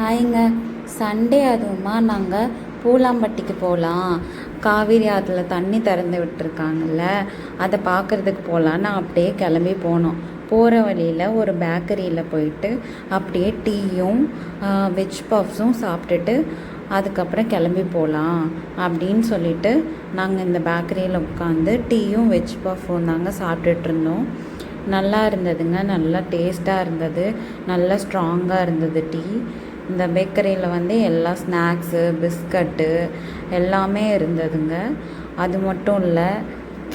ஹாய்ங்க Sunday அதுவுமா நாங்கள் பூலாம்பட்டிக்கு போகலாம் காவேரி ஆற்றுல தண்ணி திறந்து விட்டுருக்காங்கல்ல அதை பார்க்குறதுக்கு போகலான்னு அப்படியே கிளம்பி போனோம். போகிற வழியில் ஒரு பேக்கரியில் போயிட்டு அப்படியே டீயும் வெஜ் பஃப்ஸும் சாப்பிட்டுட்டு அதுக்கப்புறம் கிளம்பி போகலாம் அப்படின்னு சொல்லிட்டு நாங்கள் இந்த பேக்கரியில் உட்காந்து டீயும் வெஜ் பஃப்பும் தாங்க சாப்பிட்டுட்டு இருந்தோம். நல்லா இருந்ததுங்க. நல்லா டேஸ்ட்டாக இருந்தது. நல்லா ஸ்ட்ராங்காக இருந்தது டீ. இந்த பேக்கரியில் வந்து எல்லா ஸ்நாக்ஸு பிஸ்கட்டு எல்லாமே இருந்ததுங்க. அது மட்டும் இல்லை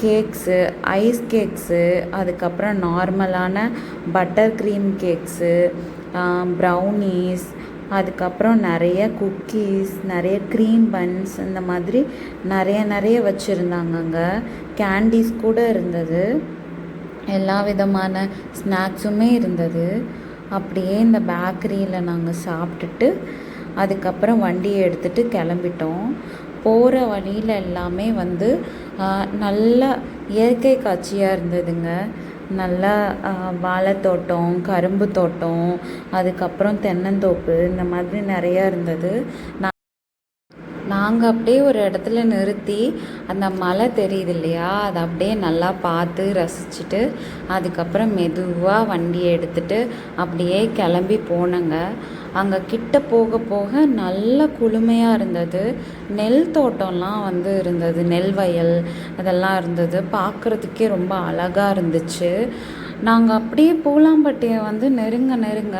கேக்ஸு ஐஸ் கேக்ஸு அதுக்கப்புறம் நார்மலான பட்டர் க்ரீம் கேக்ஸு ப்ரௌனீஸ் அதுக்கப்புறம் நிறைய குக்கீஸ் நிறைய க்ரீம் பன்ஸ் இந்த மாதிரி நிறைய நிறைய வச்சுருந்தாங்கங்க. கேண்டீஸ் கூட இருந்தது. எல்லா விதமான ஸ்நாக்ஸுமே இருந்தது. அப்படியே இந்த பேக்கரியில் நாங்கள் சாப்பிட்டுட்டு அதுக்கப்புறம் வண்டியை எடுத்துகிட்டு கிளம்பிட்டோம். போகிற வழியில் எல்லாமே வந்து நல்ல இயற்கை காட்சியாக இருந்ததுங்க. நல்லா வாழைத்தோட்டம் கரும்பு தோட்டம் அதுக்கப்புறம் தென்னந்தோப்பு இந்த மாதிரி நிறையா இருந்தது. நான் நாங்கள் அப்படியே ஒரு இடத்துல நிறுத்தி அந்த மலை தெரியுது இல்லையா? அதை அப்படியே நல்லா பார்த்து ரசிச்சுட்டு அதுக்கப்புறம் மெதுவாக வண்டியை எடுத்துகிட்டு அப்படியே கிளம்பி போனங்க. அங்கே கிட்ட போக போக நல்ல குளுமையாக இருந்தது. நெல் தோட்டம்லாம் வந்து இருந்தது. நெல் வயல் அதெல்லாம் இருந்தது. பார்க்குறதுக்கே ரொம்ப அழகாக இருந்துச்சு. நாங்கள் அப்படியே பூலாம்பட்டியை வந்து நெருங்க நெருங்க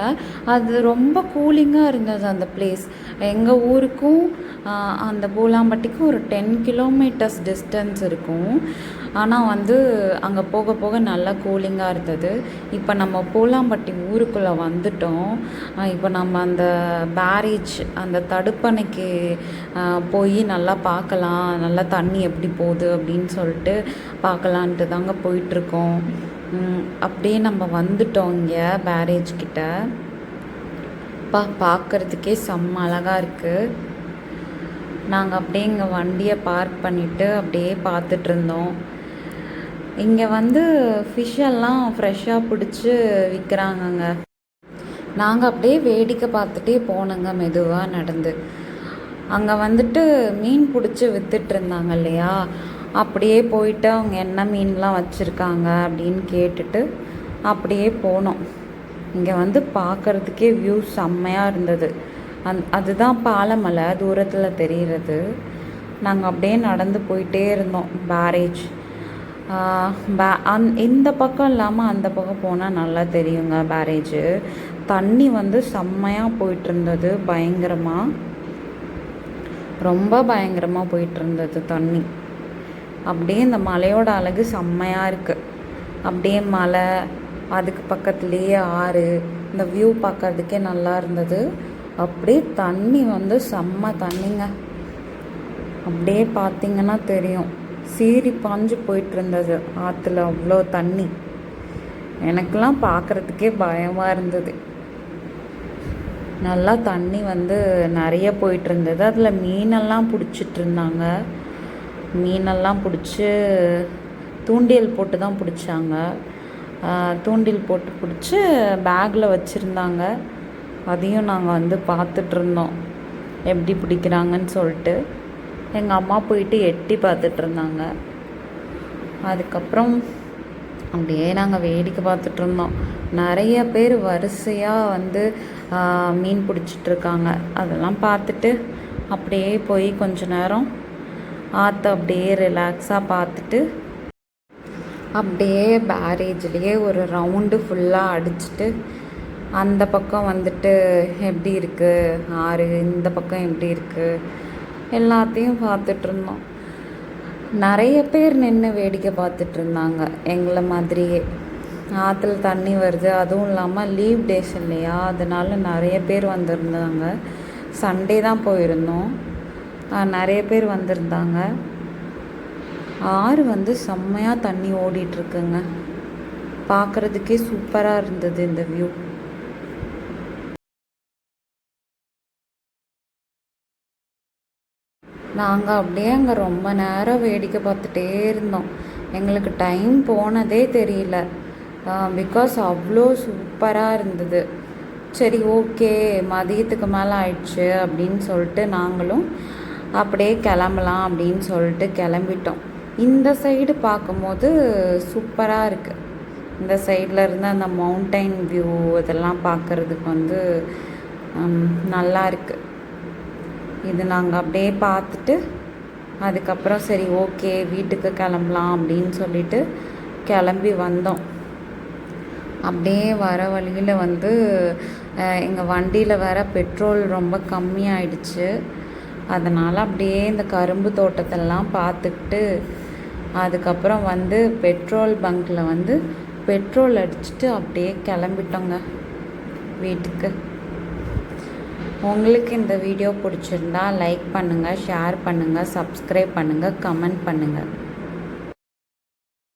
அது ரொம்ப கூலிங்காக இருந்தது அந்த பிளேஸ் எங்கள் ஊருக்கும் அந்த பூலாம்பட்டிக்கும் ஒரு டென் கிலோமீட்டர்ஸ் டிஸ்டன்ஸ் இருக்கும். ஆனால் வந்து அங்கே போக போக நல்லா கூலிங்காக இருந்தது. இப்போ நம்ம பூலாம்பட்டி ஊருக்குள்ளே வந்துட்டோம். இப்போ நம்ம அந்த பேரேஜ் அந்த தடுப்பணைக்கு போய் நல்லா பார்க்கலாம். நல்லா தண்ணி எப்படி போகுது அப்படின்னு சொல்லிட்டு பார்க்கலான்ட்டு தாங்க போயிட்டுருக்கோம் அப்படியே நம்ம வந்துட்டோம் இங்கே பேரேஜ் கிட்ட. பா பார்க்குறதுக்கே செம்ம அழகாக இருக்குது நாங்கள் அப்படியே இங்கே வண்டியை பார்க் பண்ணிவிட்டு அப்படியே பார்த்துட்ருந்தோம் இங்கே வந்து ஃபிஷ்ஷெல்லாம் ஃப்ரெஷ்ஷாக பிடிச்சி விற்கிறாங்கங்க நாங்கள் அப்படியே வேடிக்கை பார்த்துட்டே போனோங்க மெதுவாக நடந்து. அங்கே வந்துட்டு மீன் பிடிச்சி விற்றுட்டு இருந்தாங்க இல்லையா? அப்படியே போயிட்டு அவங்க என்ன மீன்லாம் வச்சுருக்காங்க அப்படின்னு கேட்டுட்டு அப்படியே போனோம். இங்கே வந்து பார்க்குறதுக்கே வியூ செம்மையாக இருந்தது. அந் அதுதான் பாலமலை தூரத்தில் தெரிகிறது நாங்கள் அப்படியே நடந்து போயிட்டே இருந்தோம் பேரேஜ் பே அந் இந்த பக்கம் இல்லாமல் அந்த பக்கம் போனால் நல்லா தெரியுங்க பேரேஜு தண்ணி வந்து செம்மையாக போயிட்டு இருந்தது பயங்கரமாக ரொம்ப பயங்கரமாக போயிட்டுருந்தது தண்ணி. அப்படியே இந்த மலையோட அழகு செம்மையாக இருக்குது அப்படியே மலை அதுக்கு பக்கத்துலேயே ஆறு இந்த வியூ பார்க்கறதுக்கே நல்லா இருந்தது. அப்படியே தண்ணி வந்து செம்ம தண்ணிங்க. அப்படியே பார்த்தீங்கன்னா தெரியும். சீறி பாஞ்சு போயிட்டு இருந்தது ஆற்றுல அவ்வளோ தண்ணி. எனக்கெல்லாம் பார்க்குறதுக்கே பயமாக இருந்தது. நல்லா தண்ணி வந்து நிறைய போயிட்டு இருந்தது அதில் மீனெல்லாம் பிடிச்சிட்டு இருந்தாங்க மீனெல்லாம் பிடிச்சி தூண்டில் போட்டு தான் பிடிச்சாங்க. தூண்டில் போட்டு பிடிச்சி பேக்கில் வச்சுருந்தாங்க. அதையும் நாங்கள் வந்து பார்த்துட்ருந்தோம் எப்படி பிடிக்கிறாங்கன்னு சொல்லிட்டு. எங்கள் அம்மா போயிட்டு எட்டி பார்த்துட்ருந்தாங்க அதுக்கப்புறம் அப்படியே நாங்கள் வேடிக்கை பார்த்துட்ருந்தோம் நிறைய பேர் வரிசையாக வந்து மீன் பிடிச்சிட்ருக்காங்க அதெல்லாம் பார்த்துட்டு அப்படியே போய் கொஞ்ச நேரம் ஆற்ற அப்படியே ரிலாக்ஸாக பார்த்துட்டு அப்படியே பேரேஜ்லேயே ஒரு ரவுண்டு ஃபுல்லாக அடிச்சுட்டு அந்த பக்கம் வந்துட்டு எப்படி இருக்குது ஆறு இந்த பக்கம் எப்படி இருக்குது எல்லாத்தையும் பார்த்துட்ருந்தோம் நிறைய பேர் நின்று வேடிக்கை பார்த்துட்டு இருந்தாங்க எங்களை மாதிரியே. ஆற்றுல தண்ணி வருது அதுவும் இல்லாமல் லீவ் டேஸ் இல்லையா அதனால நிறைய பேர் வந்திருந்தாங்க. சண்டே தான் போயிருந்தோம். நிறைய பேர் வந்திருந்தாங்க. ஆறு வந்து செம்மையாக தண்ணி ஓடிட்டுருக்குங்க. பார்க்குறதுக்கே சூப்பராக இருந்தது இந்த வியூ நாங்கள் அப்படியே அங்கே ரொம்ப நேரம் வேடிக்கை பார்த்துட்டே இருந்தோம். எங்களுக்கு டைம் போனதே தெரியல. பிகாஸ் அவ்வளோ சூப்பராக இருந்தது. சரி ஓகே மதியத்துக்கு மேலே ஆயிடுச்சு அப்படின்னு சொல்லிட்டு நாங்களும் அப்படியே கிளம்பலாம் அப்படின்னு சொல்லிட்டு கிளம்பிட்டோம். இந்த சைடு பார்க்கும்போது சூப்பராக இருக்குது இந்த சைடில் இருந்து அந்த மவுண்டைன் வியூ இதெல்லாம் பார்க்குறதுக்கு வந்து நல்லா இருக்குது இது நாங்கள் அப்படியே பார்த்துட்டு அதுக்கப்புறம் சரி ஓகே வீட்டுக்கு கிளம்பலாம் அப்படின்னு சொல்லிட்டு கிளம்பி வந்தோம். அப்படியே வர வழியில் வந்து எங்கள் வண்டியில் வேற பெட்ரோல் ரொம்ப கம்மியாயிடுச்சு. அதனால் அப்படியே இந்த கரும்பு தோட்டத்தெல்லாம் பார்த்துக்கிட்டு அதுக்கப்புறம் வந்து பெட்ரோல் பங்க்கில் வந்து பெட்ரோல் அடிச்சுட்டு அப்படியே கிளம்பிட்டோங்க வீட்டுக்கு. உங்களுக்கு இந்த வீடியோ பிடிச்சிருந்தா லைக் பண்ணுங்கள் ஷேர் பண்ணுங்கள் சப்ஸ்கிரைப் பண்ணுங்கள் கமெண்ட் பண்ணுங்கள்